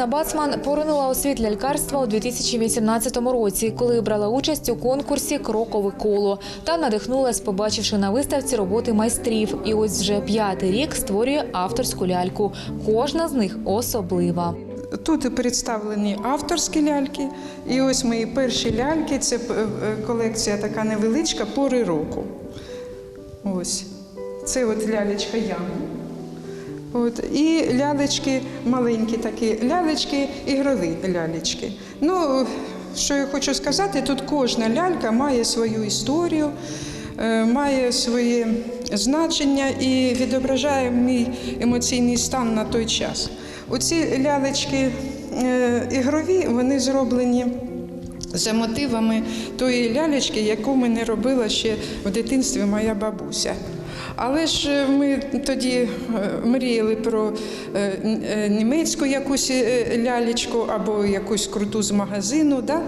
Ірина Бацман поринула у світ лялькарства у 2018 році, коли брала участь у конкурсі Крокове коло та надихнулась, побачивши на виставці роботи майстрів. І ось вже п'ятий рік створює авторську ляльку. Кожна з них особлива. Тут представлені авторські ляльки, і ось мої перші ляльки це е, е, колекція така невеличка пори року. Ось. Це от лялечка Яна. От. І лялечки маленькі такі, лялечки, ігрові лялечки. Ну, що я хочу сказати, тут кожна лялька має свою історію, е, має своє значення і відображає мій емоційний стан на той час. Оці лялечки е, ігрові, вони зроблені за мотивами тої лялечки, яку мене робила ще в дитинстві моя бабуся. Але ж е, ми тоді е, мріяли про е, німецьку якусь лялечку або якусь круту з магазину, да?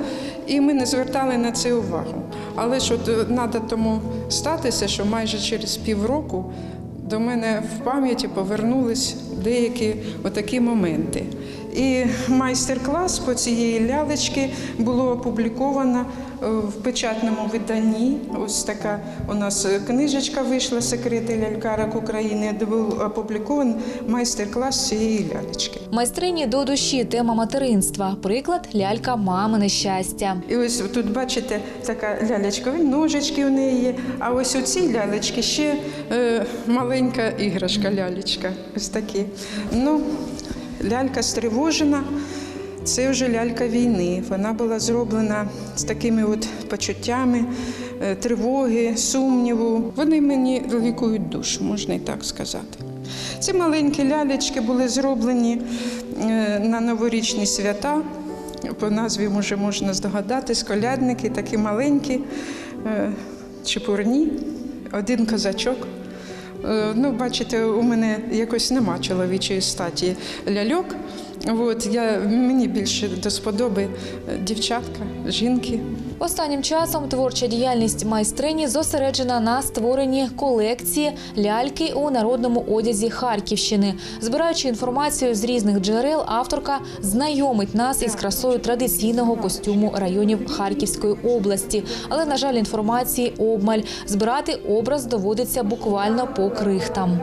і ми не звертали на це увагу. Але ж от треба тому статися, що майже через півроку до мене в пам'яті повернулись деякі отакі моменти. І майстер-клас по цієї лялечки було опубліковано в печатному виданні. Ось така у нас е, книжечка вийшла Секрети лялькарок України, де був опублікований майстер-клас цієї лялечки. Майстрині до душі тема материнства. Приклад лялька мамине щастя. І ось тут бачите, така лялечка, ножички у неї є. А ось у цій лялечки ще е, маленька іграшка лялечка. Ось такі. Ну, лялька стривожена. Це вже лялька війни. Вона була зроблена з такими от почуттями е, тривоги, сумніву. Вони мені лікують душу, можна і так сказати. Ці маленькі лялечки були зроблені е, на новорічні свята. По назві вже можна здогадатись, колядники такі маленькі, е, чепурні, один козачок. Ну, бачите, у мене якось нема чоловічої статі ляльок. От, я, мені більше до сподоби е, дівчатка, жінки. Останнім часом творча діяльність майстрині зосереджена на створенні колекції ляльки у народному одязі Харківщини. Збираючи інформацію з різних джерел, авторка знайомить нас із красою традиційного костюму районів Харківської області. Але, на жаль, інформації обмаль. Збирати образ доводиться буквально по крихтам.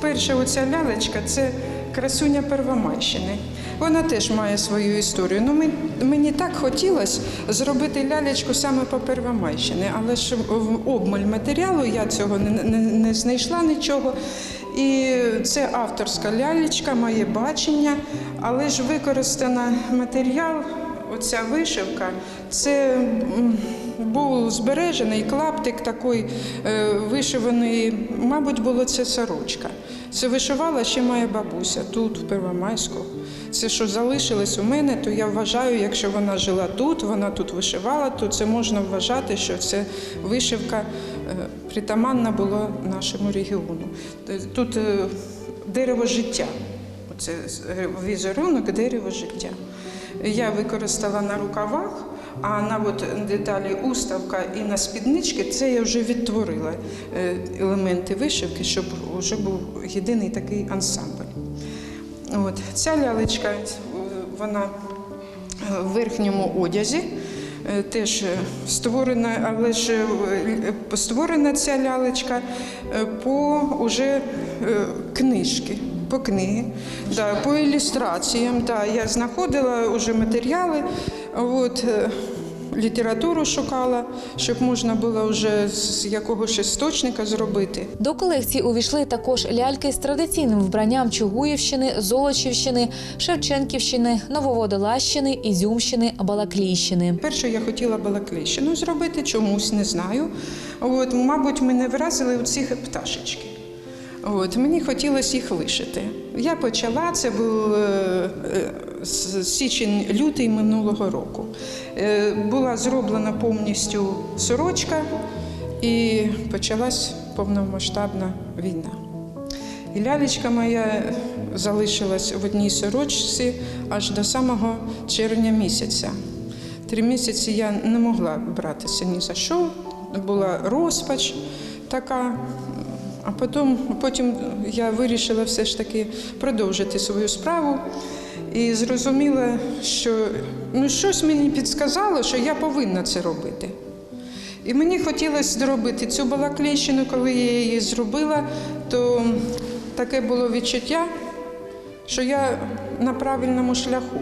Перша оця лялечка це красуня Первомайщини. Вона теж має свою історію. Ну, мені так хотілося зробити лялечку саме по Первомайщині, але ж в обмаль матеріалу я цього не, не, не знайшла нічого. І це авторська лялечка, моє бачення, але ж використана матеріал, оця вишивка, це був збережений клаптик такої е, вишиваної, мабуть, було це сорочка. Це вишивала ще моя бабуся тут, в Первомайську. Це, що залишилось у мене, то я вважаю, якщо вона жила тут, вона тут вишивала, то це можна вважати, що це вишивка е, притаманна була нашому регіону. Е, Тут дерево життя. Це візерунок дерево життя. Я використала на рукавах, а на от деталі уставка і на спіднички це я вже відтворила е, елементи вишивки, щоб вже був єдиний такий ансамбль. От. Ця лялечка, е, вона в верхньому одязі. е, Теж створена, але ж створена ця лялечка по уже книжки, по книги, да, по ілюстраціям. Да, я знаходила вже матеріали, от, е, літературу шукала, щоб можна було вже з якогось істочника зробити. До колекції увійшли також ляльки з традиційним вбранням Чугуївщини, Золочівщини, Шевченківщини, Нововодолазщини, Ізюмщини, Балаклійщини. Перше я хотіла балаклейщину зробити, чомусь не знаю. От, мабуть, мене вразили ці пташечки. От, мені хотілося їх вишити. Я почала, це був е, е, січень-лютий минулого року. Е, була зроблена повністю сорочка і почалась повномасштабна війна. І лялечка моя залишилась в одній сорочці аж до самого червня місяця. Три місяці я не могла братися ні за що, була розпач така. А потім, потім я вирішила все ж таки продовжити свою справу. І зрозуміла, що ну, щось мені підсказало, що я повинна це робити. І мені хотілося зробити цю балаклейщину, коли я її зробила, то таке було відчуття, що я на правильному шляху.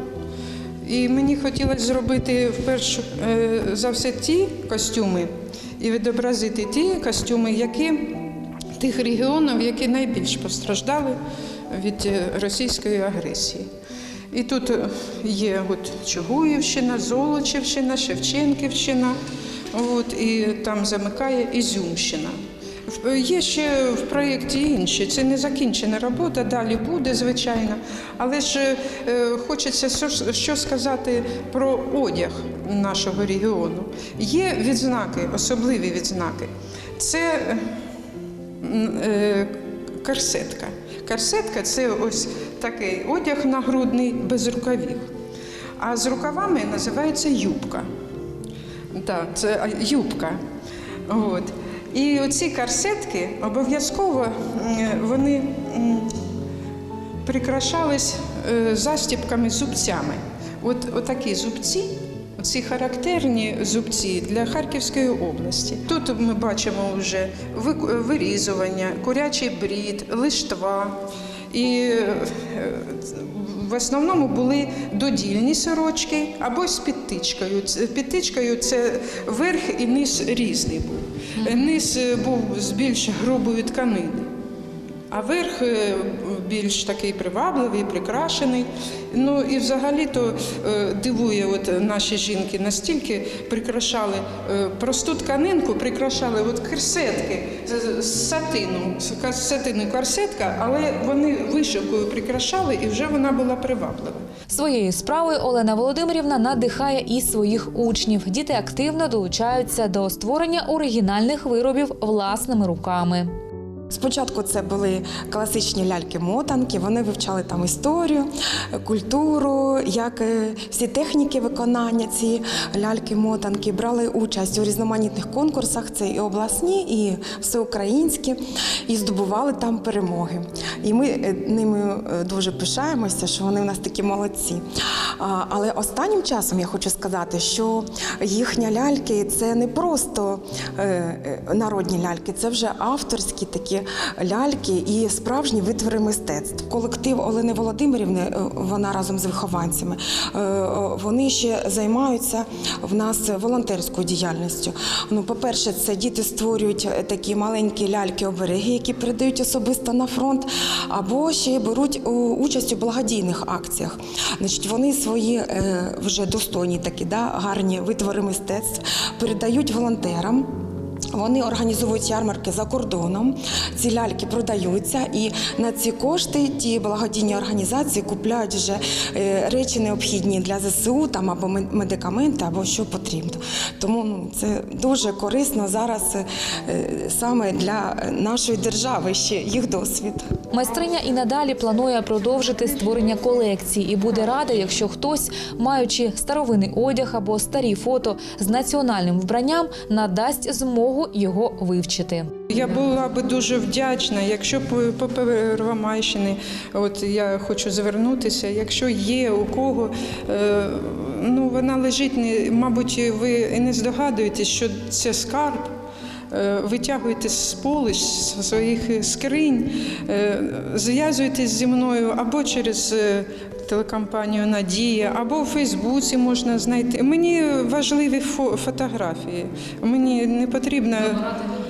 І мені хотілося зробити вперше за все ті костюми і відобразити ті костюми, які тих регіонів, які найбільш постраждали від е, російської агресії. І тут е, є от Чугуївщина, Золочівщина, Шевченківщина, от, і там замикає Ізюмщина. Є ще в проєкті інші. Це не закінчена робота, далі буде, звичайно. Але ж е, хочеться що, сказати про одяг нашого регіону. Є відзнаки, особливі відзнаки. Це е, м, е, корсетка. Корсетка це ось такий одяг нагрудний без рукавів. А з рукавами називається юбка. Так, це юбка. От. І оці корсетки обов'язково вони прикрашались е, застібками зубцями. От отакі зубці, ці характерні зубці для Харківської області. Тут ми бачимо вже вирізування, курячий брід, лиштва. І е, в основному були додільні сорочки або з підтичкою. Підтичкою це верх і низ різний був. Низ е, був з більш грубої тканини. А верх е, більш такий привабливий, прикрашений. Ну і взагалі-то е, дивує, от наші жінки настільки прикрашали е, просту тканинку, прикрашали от корсетки з- сатину, з сатину корсетка, але вони вишивкою прикрашали, і вже вона була приваблива. Своєю справою Олена Володимирівна надихає і своїх учнів. Діти активно долучаються до створення оригінальних виробів власними руками. Спочатку це були класичні ляльки-мотанки. Вони вивчали там історію, культуру, як е, всі техніки виконання ці ляльки-мотанки брали участь у різноманітних конкурсах. Це і обласні, і всеукраїнські, і здобували там перемоги. І ми е, ними е, дуже пишаємося, що вони в нас такі молодці. Але останнім часом я хочу сказати, що їхні ляльки це не просто народні ляльки, це вже авторські такі ляльки і справжні витвори мистецтв. Колектив Олени Володимирівни, е, вона разом з вихованцями, е, вони ще займаються в нас волонтерською діяльністю. Ну, по-перше, це діти створюють е, такі маленькі ляльки-обереги, які передають особисто на фронт, або ще беруть участь у благодійних акціях. Значить, вони свої вже достойні такі, да, гарні витвори мистецтв передають волонтерам. Вони організовують ярмарки за кордоном. Ці ляльки продаються, і на ці кошти ті благодійні організації купляють вже е, речі необхідні для ЗСУ, там або медикаменти, або що потрібно. Тому ну, це дуже корисно зараз е, саме для нашої держави ще їх досвід. Майстриня і надалі планує продовжити створення колекції і буде рада, якщо хтось, маючи старовинний одяг або старі фото з національним вбранням, надасть змогу його вивчити. Я була би дуже вдячна, якщо по, по Первомайщині, от я хочу звернутися, якщо є у кого, е, ну вона лежить, мабуть, ви не здогадуєтесь, що це скарб. Е, Витягуйте з полищ з своїх скринь, е, зв'язуйтесь зі мною або через е, телекомпанію Надія, або у Фейсбуці можна знайти. Мені важливі фо- фотографії. Мені не потрібно.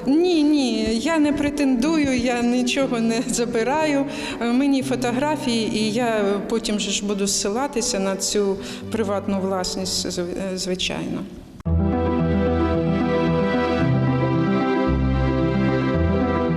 Ні, ні, я не претендую, я нічого не забираю. Е, Мені фотографії, і я потім ж буду зсилатися на цю приватну власність, звичайно.